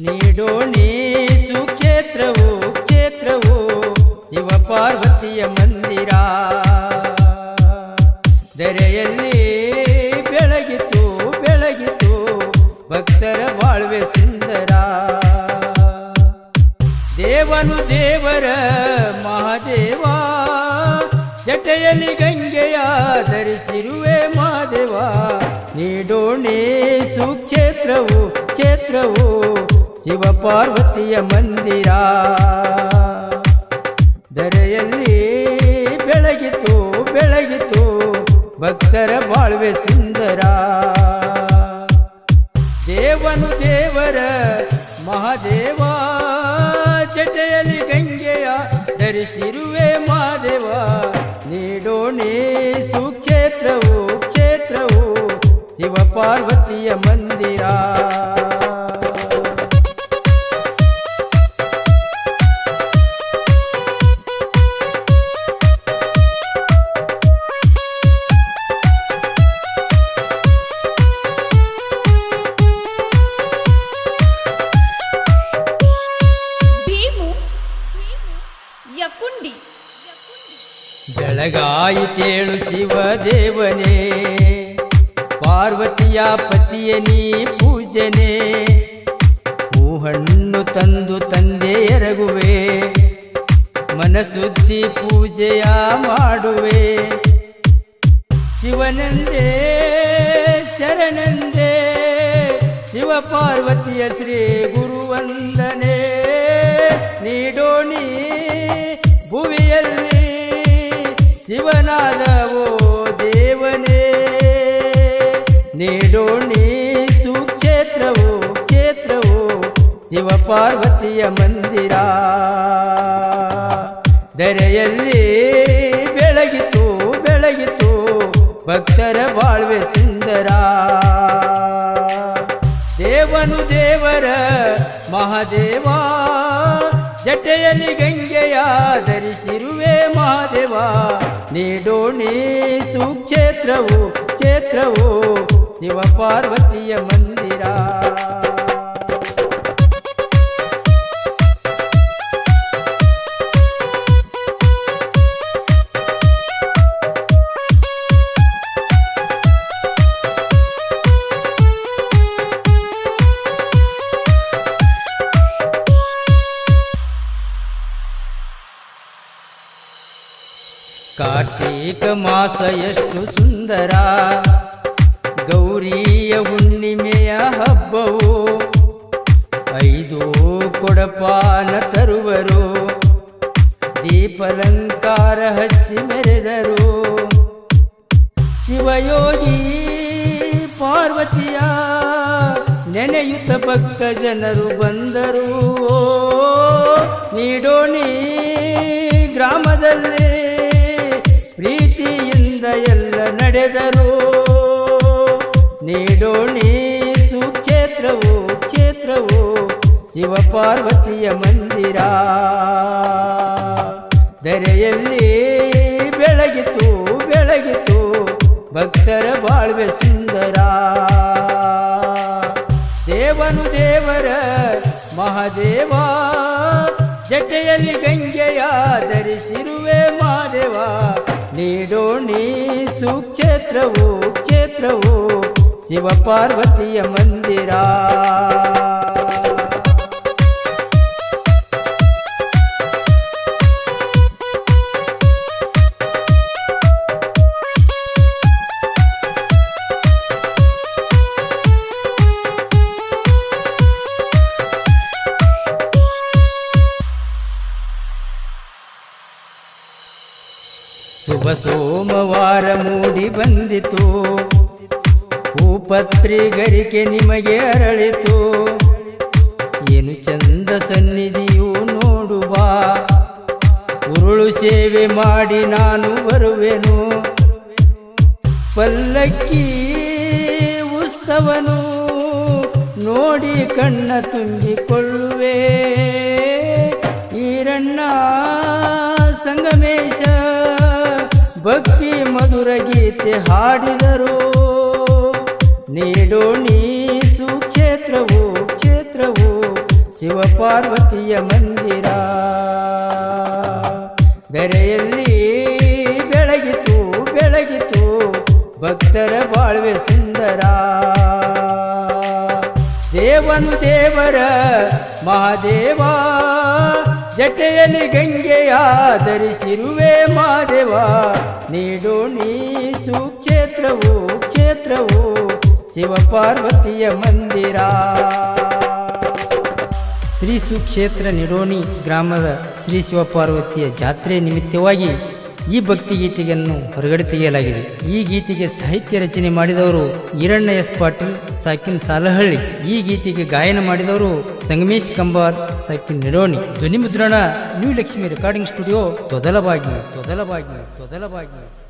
ನೀಡೋಣಿ ಸುಕ್ಷೇತ್ರವು, ಕ್ಷೇತ್ರವು ಶಿವಪಾರ್ವತಿಯ ಮಂದಿರ. ದರೆಯಲ್ಲಿ ಬೆಳಗಿತು ಬೆಳಗಿತು, ಭಕ್ತರ ಬಾಳ್ವೆ ಸುಂದರ. ದೇವನು ದೇವರ ಮಹಾದೇವ, ಜಟೆಯಲ್ಲಿ ಗಂಗೆಯ ಧರಿಸಿರುವೆ ಮಹಾದೇವ. ನೀಡೋಣಿ ಸುಕ್ಷೇತ್ರವು, ಕ್ಷೇತ್ರವು ಶಿವ ಪಾರ್ವತಿಯ ಮಂದಿರ. ದರೆಯಲ್ಲಿ ಬೆಳಗಿತು ಬೆಳಗಿತು, ಭಕ್ತರ ಬಾಳ್ವೆ ಸುಂದರ. ದೇವನು ದೇವರ ಮಹಾದೇವ ಚಟೆಯಲ್ಲಿ ಗಂಗೆಯ ಧರಿಸಿರುವೆ ಮಹಾದೇವ. ನೀಡೋಣೆ ಸುಕ್ಷೇತ್ರವು, ಕ್ಷೇತ್ರವು ಶಿವ ಪಾರ್ವತಿಯ ಮಂದಿರ. ಬೆಳಗಾಯಿತೇಳು ಶಿವ ದೇವನೇ, ಪಾರ್ವತಿಯ ಪತಿಯ ನೀ ಪೂಜನೆ, ಹೂಹಣ್ಣು ತಂದು ತಂದೆ ಎರಗುವೆ, ಮನಸುದ್ದಿ ಪೂಜೆಯ ಮಾಡುವೆ. ಶಿವನಂದೇ, ಶರಣಂದೇ, ಶಿವ ಪಾರ್ವತಿಯ ಶ್ರೀ ಗುರುವಂದನೆ ನೀಡೋಣಿ ನೀಡೋಣಿ ಸುಕ್ಷೇತ್ರವು, ಕ್ಷೇತ್ರವು ಶಿವ ಪಾರ್ವತಿಯ ಮಂದಿರ. ದರೆಯಲ್ಲಿ ಬೆಳಗಿತು ಬೆಳಗಿತು, ಭಕ್ತರ ಬಾಳ್ವೆ ಸುಂದರ. ದೇವನು ದೇವರ ಮಹಾದೇವ, ಜಟೆಯಲ್ಲಿ ಗಂಗೆಯ ಧರಿಸಿರುವೆ ಮಹಾದೇವ. ನೀಡೋಣಿ ಸುಕ್ಷೇತ್ರವು, ಕ್ಷೇತ್ರವು ಶಿವ ಪಾರ್ವತಿಯ ಮಂದಿರ. ಕಾರ್ತೀಕ ಮಾಸ ಎಷ್ಟು ಸುಂದರ. ಗೌರಿಯ ಹುಣ್ಣಿಮೆಯ ಹಬ್ಬವು. ಐದು ಕೊಡಪಾನ ತರುವರು. ದೀಪಲಂಕಾರ ಹಚ್ಚಿ ಮೆರೆದರು. ಶಿವಯೋಗಿ ಪಾರ್ವತಿಯ ನೆನೆಯುತ್ತ ಭಕ್ತ ಜನರು ಬಂದರು. ನೀಡೋಣಿ ಗ್ರಾಮದಲ್ಲಿ ಪ್ರೀತಿಯಿಂದ ಎಲ್ಲ ನಡೆದರು. ನೀಡೋಣಿ ಸುಕ್ಷೇತ್ರವು, ಕ್ಷೇತ್ರವು ಶಿವಪಾರ್ವತಿಯ ಮಂದಿರ. ದರೆಯಲ್ಲಿ ಬೆಳಗಿತು ಬೆಳಗಿತು, ಭಕ್ತರ ಬಾಳ್ವೆ ಸುಂದರ. ದೇವನು ದೇವರ ಮಹಾದೇವ, ಜಟೆಯಲ್ಲಿ ಗಂಗೆಯ ಧರಿಸಿರುವೆ ಮಹಾದೇವ. ನೀಡೋಣಿ ಸುಕ್ಷೇತ್ರವು, ಕ್ಷೇತ್ರವು ಶಿವ ಪಾರ್ವತಿಯ ಮಂದಿರ ಶುಭ ಸೋಮವಾರ ಮೂಡಿ ಬಂದಿತು ಹೂಪತ್ರಿಗರಿಕೆ ನಿಮಗೆ ಅರಳಿತು. ಏನು ಚಂದ ಸನ್ನಿಧಿಯು ನೋಡುವ. ಉರುಳು ಸೇವೆ ಮಾಡಿ ನಾನು ಬರುವೆನು. ಪಲ್ಲಕ್ಕಿ ಉತ್ಸವನು ನೋಡಿ ಕಣ್ಣ ತುಂಬಿಕೊಳ್ಳುವೆ. ಈರಣ್ಣ ಸಂಗಮೇಶ ಭಕ್ತಿ ಮಧುರ ಗೀತೆ ಹಾಡಿದರು. ನೀಡೋಣಿ ಸುಕ್ಷೇತ್ರವು ಕ್ಷೇತ್ರವು ಶಿವಪಾರ್ವತಿಯ ಮಂದಿರ. ಬೆರೆಯಲ್ಲಿ ಬೆಳಗಿತು ಬೆಳಗಿತು ಭಕ್ತರ ಬಾಳ್ವೆ ಸುಂದರ. ದೇವನು ದೇವರ ಮಹಾದೇವ, ಜಟೆಯಲ್ಲಿ ಗಂಗೆಯ ಧರಿಸಿರುವೆ ಮಹಾದೇವ. ನೀಡು ನೀ ಸುಕ್ಷೇತ್ರವು ಕ್ಷೇತ್ರವು ಶಿವಪಾರ್ವತಿಯ ಮಂದಿರ. ಶ್ರೀ ಸುಕ್ಷೇತ್ರ ನಿಡೋಣಿ ಗ್ರಾಮದ ಶ್ರೀ ಶಿವಪಾರ್ವತಿಯ ಜಾತ್ರೆ ನಿಮಿತ್ತವಾಗಿ ಈ ಭಕ್ತಿ ಗೀತೆಯನ್ನು ಹೊರಗಡೆ ತೆಗೆಯಲಾಗಿದೆ. ಈ ಗೀತೆಗೆ ಸಾಹಿತ್ಯ ರಚನೆ ಮಾಡಿದವರು ಈರಣ್ಣ ಎಸ್ ಪಾಟೀಲ್, ಸಾಕಿನ್ ಸಾಲಹಳ್ಳಿ. ಈ ಗೀತೆಗೆ ಗಾಯನ ಮಾಡಿದವರು ಸಂಗಮೇಶ್ ಕಂಬಾರ್, ಸಾಕಿನ್ ನಿಡೋಣಿ. ಧ್ವನಿ ಮುದ್ರಣ ನ್ಯೂ ಲಕ್ಷ್ಮಿ ರೆಕಾರ್ಡಿಂಗ್ ಸ್ಟುಡಿಯೋ ತೊದಲವಾಗಿ ತೊದಲವಾಗಿ ತೊದಲವಾಗಿ